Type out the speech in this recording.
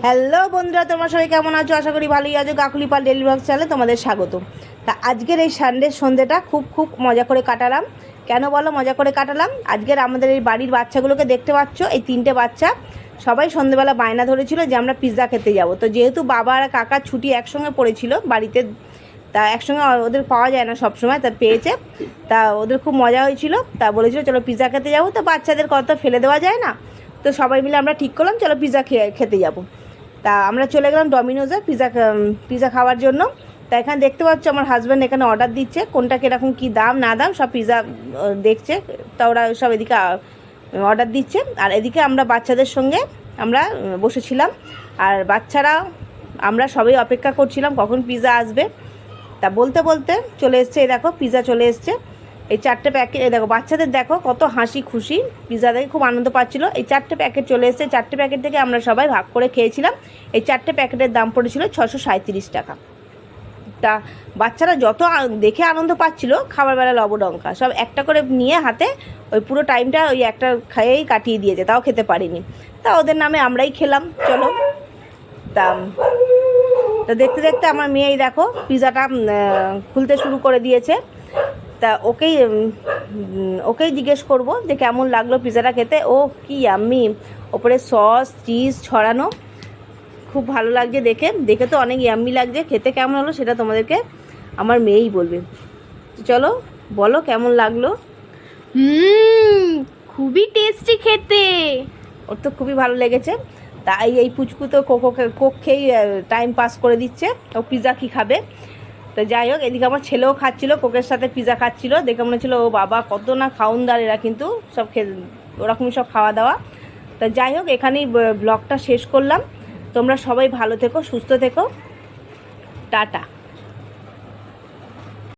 Hello বন্ধুরা, তোমরা সবাই কেমন আছো? আশা করি ভালোই আছো। কাকুলি পাল ডেলি ব্লগ চ্যানেলে তোমাদের স্বাগত তা আজকের এই সানডে সন্ধ্যেটা খুব খুব মজা করে কাটালাম। কেন বলো? মজা করে কাটালাম। আজকের আমাদের এই বাড়ির বাচ্চাগুলোকে দেখতে পাচ্ছ, এই তিনটে বাচ্চা। সবাই সন্ধ্যেবেলা বায়না ধরেছিল যে আমরা পিৎজা খেতে যাব। তো যেহেতু বাবা আর কাকার ছুটি একসঙ্গে পড়েছিল বাড়িতে, তা একসঙ্গে ওদের পাওয়া যায় না সব সময় তা পেয়েছে। তা ওদের খুব মজা হয়েছিল। তা বলেছিল, চলো পিৎজা খেতে যাব। তো বাচ্চাদের কত ফেলে দেওয়া যায় না। তো সবাই মিলে আমরা ঠিক করলাম, চলো পিৎজা খেয়ে, খেতে যাব। তা আমরা চলে গেলাম ডমিনোজে পিৎজা পিৎজা খাওয়ার জন্য। তা এখানে দেখতে পাচ্ছ আমার হাজব্যান্ড এখানে অর্ডার দিচ্ছে, কোনটা কীরকম কী দাম, না দাম, সব পিৎজা দেখছে। তা ওরা সব এদিকে অর্ডার দিচ্ছে। আর এদিকে আমরা বাচ্চাদের সঙ্গে আমরা বসেছিলাম। আর বাচ্চারা, আমরা সবাই অপেক্ষা করছিলাম কখন পিৎজা আসবে। তা বলতে বলতে চলে এসছে, এই দেখো পিৎজা চলে এসছে। এই চারটে প্যাকেট দেখো বাচ্চাদের দেখো কত হাসি খুশি। পিৎজা দেখে খুব আনন্দ পাচ্ছিল। এই চারটে প্যাকেট চলে এসেছে। চারটে প্যাকেট থেকে আমরা সবাই ভাগ করে খেয়েছিলাম। এই চারটে প্যাকেটের দাম পড়েছিল ছশো সাঁত্রিশ টাকা। তা বাচ্চারা যত দেখে আনন্দ পাচ্ছিল খাবার বেলা লবডঙ্কা। সব একটা করে নিয়ে হাতে ওই পুরো টাইমটা ওই একটা খাইয়েই কাটিয়ে দিয়েছে। তাও খেতে পারিনি। তা ওদের নামে আমরাই খেলাম। চলো। তা তা দেখতে দেখতে আমার মেয়েই দেখো আহ, খুলতে শুরু করে দিয়েছে। তা ওকেই ওকেই জিজ্ঞেস করব যে কেমন লাগল পিৎজাটা খেতে। ও কি আমি ওপরে সস চিজ ছড়ানো। খুব ভালো লাগছে দেখে। দেখে তো অনেক ইয়াম্মি লাগছে। খেতে কেমন হলো সেটা তোমাদেরকে আমার মেয়েই বলবে। চলো বলো কেমন লাগল? হুম খুবই টেস্টি খেতে। ওর তো খুবই ভালো লেগেছে। তাই এই পুচকু তো কোকো কোক খেয়েই টাইম পাস করে দিচ্ছে। ও পিৎজা কী খাবে? তো যাই হোক, এদিকে আমার ছেলেও খাচ্ছিলো, কোকের সাথে পিজা খাচ্ছিলো। দেখে মনে হচ্ছিল, ও বাবা, কত না খাউনদার এরা কিন্তু, সব খে ওরকমই সব খাওয়া দাওয়া। তা যাই হোক, এখানেই ব্লগটা শেষ করলাম। তোমরা সবাই ভালো থেকো, সুস্থ থেকো। টাটা।